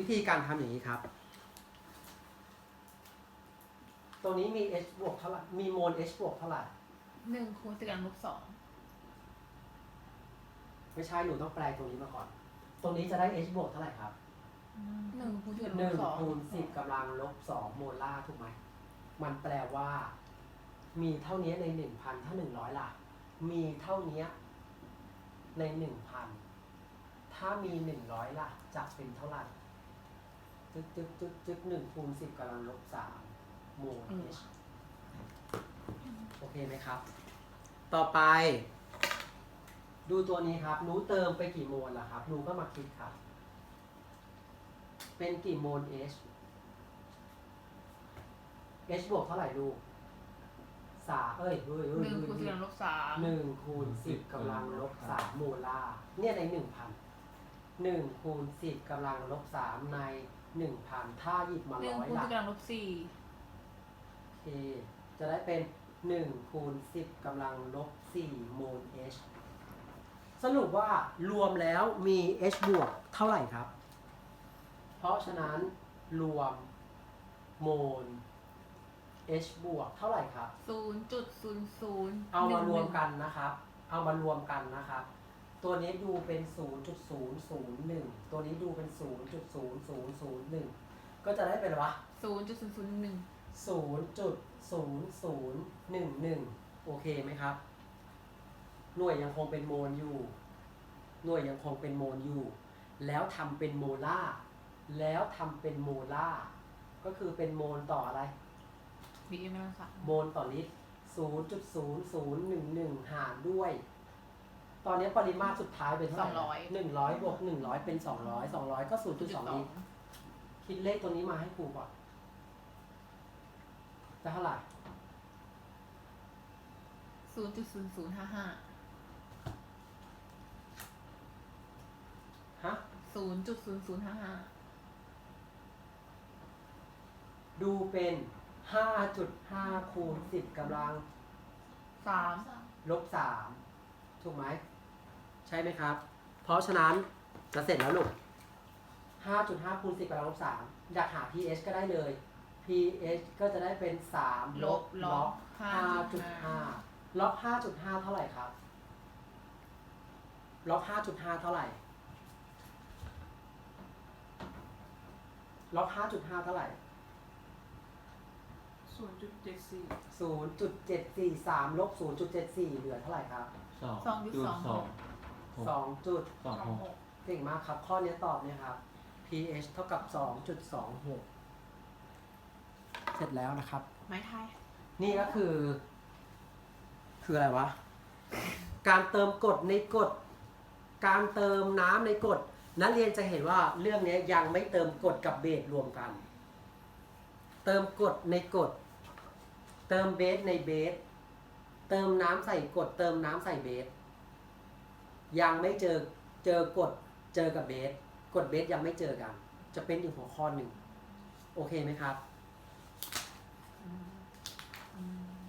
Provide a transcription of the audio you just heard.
วิธีการทำอย่างนี้ครับตรงนี้มี h บวกเท่าไหร่ มีโมล h บวกเท่าไหร่ หนึ่งคูณสิบกำลังลบสองไม่ใช่หนูต้องแปลตรงนี้มาก่อน ตรงนี้จะได้ h บวกเท่าไหร่ครับหนึ่งคูณสิบกำหลังลนึ่บงสองคูณสิบกำลังลบสองโมลาร์ถูกไหม มันแปลว่า มีเท่านี้ในหนึ่งพันถ้าหนึ่งร้อยล่ะ มีเท่านี้ในหนึ่งพันถ้ามีหนึ่งร้อยล่ะ จะเป็นเท่าไหร่ จึ๊กจึ๊กจึ๊กจึ๊กหนึ่งคูณสิบกำลังลบสามโมล h โอเคไหมครับ ต่อไป ดูตัวนี้ครับ หนูเติมไปกี่โมลล่ะครับ หนูก็มาคิดครับ เป็นกี่โมล h h บวกเท่าไหร่ลูกสามเอ้ยเฮ้ยเฮ้ยหนึ่งเฮ้ยคูณสิบกำลังลบสามหนึ่งคูณสิบกำลังลบสามโมลาร์เนี่ยในหนึ่งพันหนึ่งคูณสิบกำลังลบสามใน หนึ่งพันถ้าหยิบมาหนึ่งร้อยคูณหลัสิกบกำลังลบสี่โอเค จะได้เป็นหนึ่งคูณสิบกำลังลบสี่โมล h สรุปว่ารวมแล้วมี h บวกเท่าไหร่ครับ เพราะฉะนั้นรวมโมล h บวกเท่าไหร่ครับ ศูนย์จุดศูนย์ศูนย์เอามารวมกันนะครับ เอามารวมกันนะครับ ตัวนี้ดูเป็น 0.001 ตัวนี้ดูเป็น 0.0001 ก็จะได้เป็นอะไรวะ ศูนย์จุดศูนย์ศูนย์หนึ่ง0.0011 โอเคไหมครับ หน่วยยังคงเป็นโมลอยู่ หน่วยยังคงเป็นโมลอยู่ แล้วทำเป็นโมลาร์แล้วทำเป็นโมลาร์ก็คือเป็นโมลต่ออะไรบีเอ็มกำลังสามโมลต่อลิตร 0.0011 หารด้วย ตอนนี้ปริมาตรสุดท้ายเป็นเท่าไหร่หนึ่งร้อยบวกหนึ่งร้อยเป็นสองร้อยสองร้อยก็ศูนย์จุดสองลิตรคิดเลขตัวนี้มาให้ครูก่อนจะเท่าไหร่ศูนย์จุดศูนย์ศูนย์ห้าห้าฮะ ศูนย์จุดศูนย์ศูนย์ห้าห้าดูเป็น 5.5 คูณ 10กำลังสามลบ3ถูกไหม ใช่ไหมครับ เพราะฉะนั้นจะเสร็จแล้วลูก5.5คูณ10กำลังลบ3อยากหา pH ก็ได้เลย pH ก็จะได้เป็น3ลบล็อก5.5ล็อก5.5 เท่าไหร่ครับล็อก5.5 เท่าไหร่ล็อก5.5 เท่าไหร่ 0.74 0.743ลบ0.74 เหลือเท่าไหร่ครับ 2.2 หกสองจุดสองหกเก่งมากครับ ข้อนี้ตอบเนี่ยครับ pH เท่ากับสองจุดสองหกเสร็จแล้วนะครับ ไม้ไทย นี่ก็คือ คืออะไรวะ การเติมกรดในกรดการเติมน้ำในกรดนักเรียนจะเห็นว่าเรื่องนี้ยังไม่เติมกรดกับเบสรวมกัน เติมกรดในกรดเติมเบสในเบส เติมน้ำใส่กรดเติมน้ำใส่เบส ยังไม่เจอเจอกดเจอกับเบสกดเบสยังไม่เจอกัน จะเป็นอีกหัวข้อหนึ่ง โอเคไหมครับ อืม